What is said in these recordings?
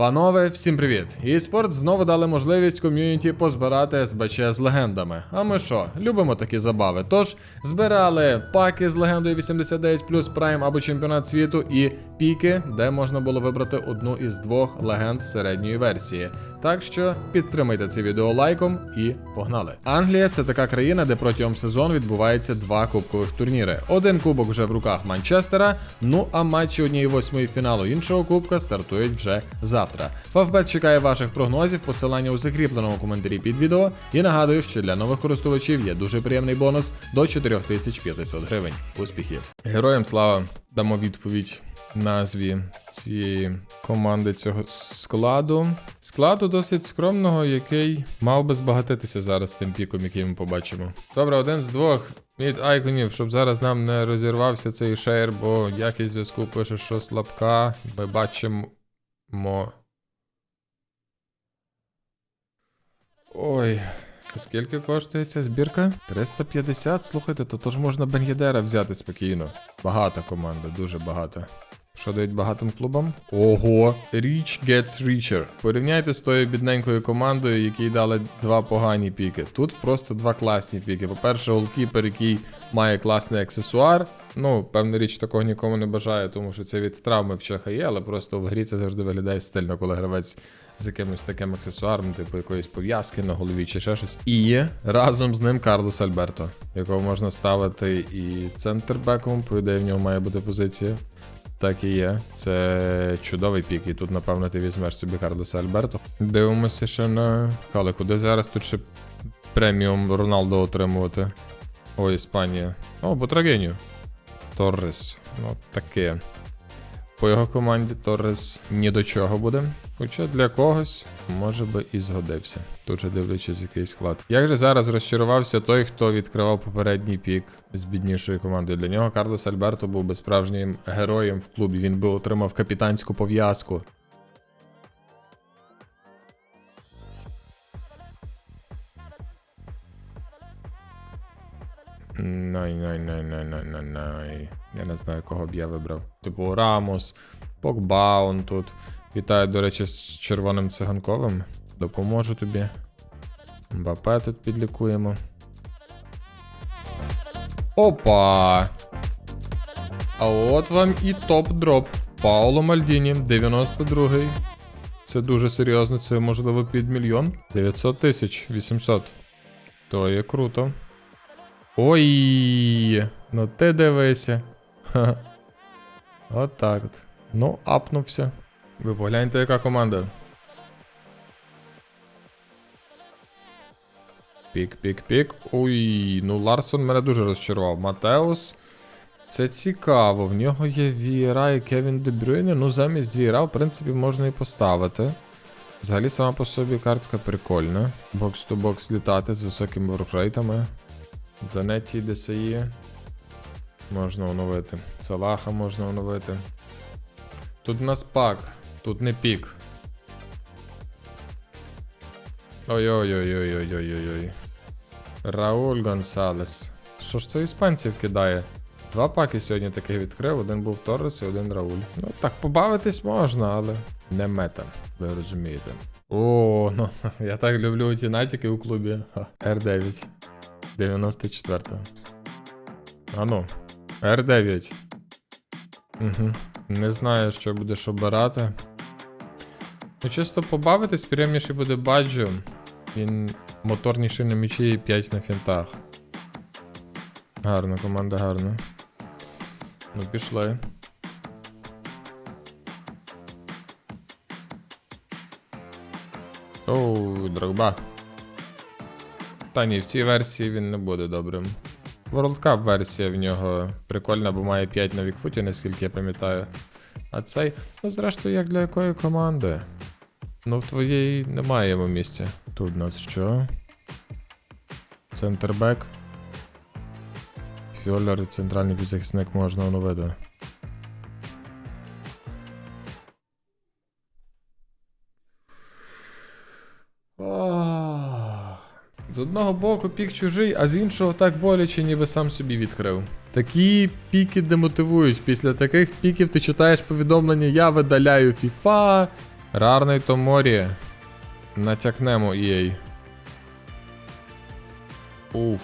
Панове, всім привіт! eSport знову дали можливість ком'юніті позбирати СБЧ з легендами. А ми що, любимо такі забави. Тож збирали паки з легендою 89 Prime або чемпіонат світу і піки, де можна було вибрати одну із двох легенд середньої версії. Так що підтримайте це відео лайком і погнали. Англія це така країна, де протягом сезону відбувається два кубкових турніри. Один кубок вже в руках Манчестера. Ну а матчі однієї восьмої фіналу іншого кубка стартують вже завтра. Фавбет чекає ваших прогнозів, посилання у закріпленому коментарі під відео. І нагадую, що для нових користувачів є дуже приємний бонус до 4500 гривень. Успіхів! Героям слава! Дамо відповідь назві цієї команди цього складу. Складу досить скромного, який мав би збагатитися зараз тим піком, який ми побачимо. Добре, один з двох від айконів, щоб зараз нам не розірвався цей шейр, бо якість зв'язку пише, що слабка. Ми бачимо. Ой. Скільки коштує ця збірка? 350, слухайте, то тож можна Бенгідера взяти спокійно. Багата команда, дуже багата. Що дають багатим клубам? Ого! Rich gets richer. Порівняйте з тою бідненькою командою, якій дали два погані піки. Тут просто два класні піки. По-перше, голкіпер, який має класний аксесуар. Ну, певна річ, такого нікому не бажаю, тому що це від травми в чаха є, але просто в грі це завжди виглядає стильно, коли гравець з якимось таким аксесуаром, типу якоїсь пов'язки на голові чи ще щось. І разом з ним Карлос Альберто, якого можна ставити і центрбеком, по ідеї в нього має бути позиція. Так і є. Це чудовий пік, і тут, напевно, ти візьмеш собі Карлоса Альберто. Дивимося ще на. Але куди зараз тут ще преміум Роналдо отримувати? О, Іспанія. О, Бутрагеню. Торрес. Ну, таке. По його команді Торрес ні до чого буде. Хоча для когось може би і згодився. Тут же дивлячись який склад. Як же зараз розчарувався той, хто відкривав попередній пік з біднішої команди. Для нього Карлос Альберто був би справжнім героєм в клубі. Він би отримав капітанську пов'язку. Най, най, най, най, най, най, най. Я не знаю, кого б я вибрав. Типу Рамос, Покбаун тут. Вітаю, до речі, з червоним циганковим. Допоможу тобі. Мбапе тут підлікуємо. Опа! А от вам і топ-дроп. Пауло Мальдіні, 92-й. Це дуже серйозно, це можливо під мільйон. 900 тисяч 800. То є круто. Ой, ну ти дивися. Ха. От от. Ну, апнувся. Ви погляньте, яка команда. Пік, пік, пік. Ой, ну Ларсон мене дуже розчарував. Матеус. Це цікаво. В нього є Вієра і Кевін Дебрюйне. Ну, замість Вієра, в принципі, можна і поставити. Взагалі, сама по собі картка прикольна. Бокс-то-бокс літати з високими воркрейтами. Занетті ДСІ. Можна оновити. Салаха можна оновити. Тут у нас пак, тут не пік. Ой-ой-ой-ой-ой-ой-ой. Рауль Гонсалес. Що ж то іспанців кидає? Два паки сьогодні таких відкрив, один був Торрес і один Рауль. Ну так побавитись можна, але не мета, ви розумієте. О, ну я так люблю ті натяки у клубі. R9. 94. Ану. R9. Угу. Не знаю, що будеш обирати. Ну, чисто побавитись, приємніше буде баджо. Він моторніший на мічі і 5 на фінтах. Гарна команда, гарна. Ну, пішли. Оу, дрогба. Та ні, в цій версії він не буде добрим. World Cup версія в нього прикольна, бо має 5 на вікфуті, наскільки я пам'ятаю. А цей, ну зрештою, як для якої команди? Ну, в твоєї немає йому місця. Тут у нас що? Центрбек. Фьолер і центральний півзахисник можна оновити. З одного боку пік чужий, а з іншого так боляче, ніби сам собі відкрив. Такі піки демотивують. Після таких піків ти читаєш повідомлення, я видаляю FIFA, Рарний Томорі. Натякнемо їй. Уф.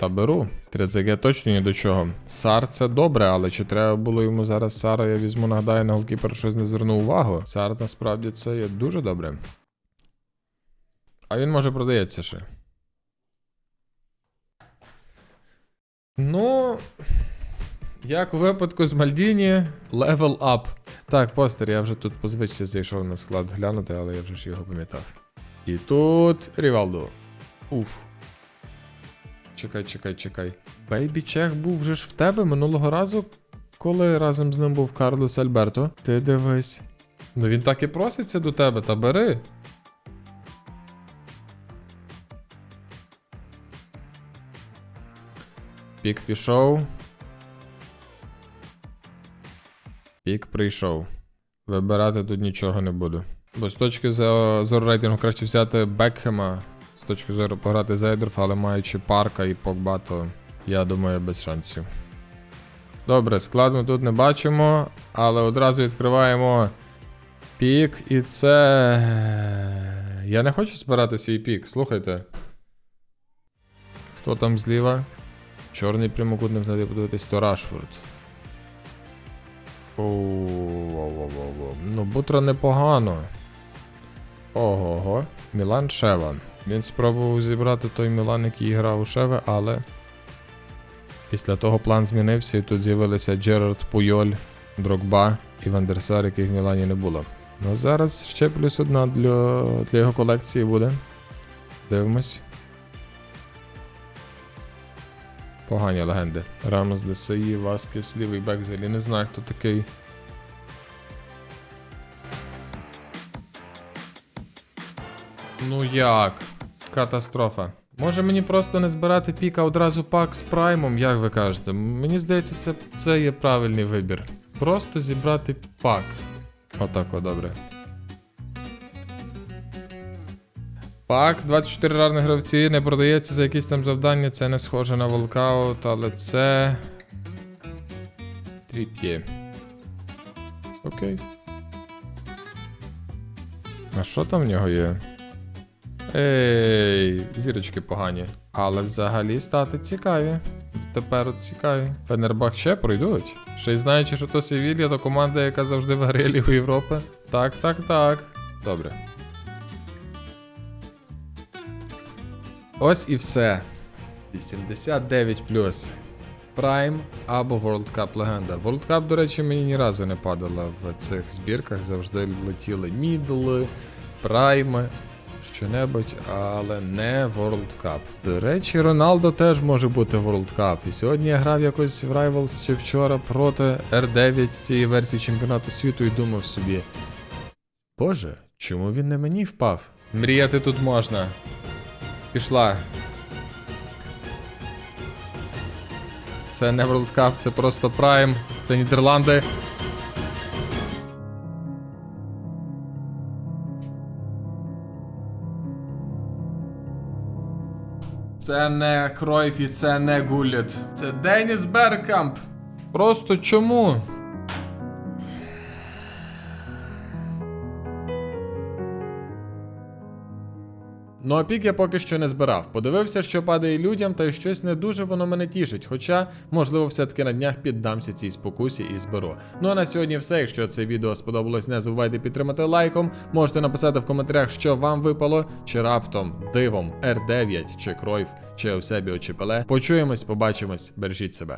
Та беру. 3ZG точно ні до чого. Сар це добре, але чи треба було йому зараз Сара, я візьму, нагадаю, на голкіпер щось не звернув увагу. Сар насправді це є дуже добре. А він може продається ще. Ну. Як у випадку з Мальдіні, level up. Так, постер, я вже тут по звичці зайшов на склад глянути, але я вже ж його пам'ятав. І тут Рівалдо. Уф. Чекай, чекай, чекай. Бейбі Чех був вже ж в тебе минулого разу, коли разом з ним був Карлос Альберто. Ти дивись. Ну він так і проситься до тебе, та бери. Пік пішов. Пік прийшов. Вибирати тут нічого не буду. Бо з точки зору рейтингу краще взяти Бекхема, з точки зору пограти Зейдорф, але маючи парка і Погба, я думаю без шансів. Добре, склад ми тут не бачимо, але одразу відкриваємо пік, і це. Я не хочу збирати свій пік, слухайте. Хто там зліва? Чорний прямокутник треба подивитись, то Рашфорд. Ну, Бутро непогано. Ого-го. Мілан Шева. Він спробував зібрати той Мілан, який грав у Шеве, але. Після того план змінився, і тут з'явилися Джерард Пуйоль, Дрогба і Вандерсар, яких в Мілані не було. Ну зараз ще плюс одна для, для його колекції буде. Дивимось. Погані легенди. Рамос ДСІ, Васкес, лівий бек взагалі не знаю, хто такий. Ну як? Катастрофа. Може мені просто не збирати піка одразу пак з праймом, як ви кажете? Мені здається, це, це є правильний вибір. Просто зібрати пак. Отако, добре. Пак, 24 рарних гравці, не продається за якісь там завдання, це не схоже на волкаут, але це. Тріп'є. Окей. А що там в нього є? Ей, зірочки погані. Але взагалі стати цікаві. Тепер от цікаві. Фенербахче пройдуть. Ще й знаючи, що то Севілья, то команда, яка завжди виграє Лігу Європи. Так, так, так. Добре. Ось і все. 89 Prime або World Cup легенда. World Cup, до речі, мені ні разу не падала в цих збірках. Завжди летіли мідли, прайми, що-небудь, але не World Cup. До речі, Роналдо теж може бути World Cup. І сьогодні я грав якось в Rivals чи вчора проти R9 цієї версії чемпіонату світу і думав собі. Боже, чому він не мені впав? Мріяти тут можна. Пішла. Це не World Cup, це просто Prime, це Нідерланди. Це не Кройф і це не Гуліт. Це Деніс Беркамп. Просто чому? Ну а пік я поки що не збирав. Подивився, що падає людям, та й щось не дуже воно мене тішить. Хоча, можливо, все-таки на днях піддамся цій спокусі і зберу. Ну а на сьогодні все. Якщо це відео сподобалось, не забувайте підтримати лайком. Можете написати в коментарях, що вам випало, чи раптом дивом R9, чи Кройф, чи Евсебіо, чи Пеле. Почуємось, побачимось, бережіть себе.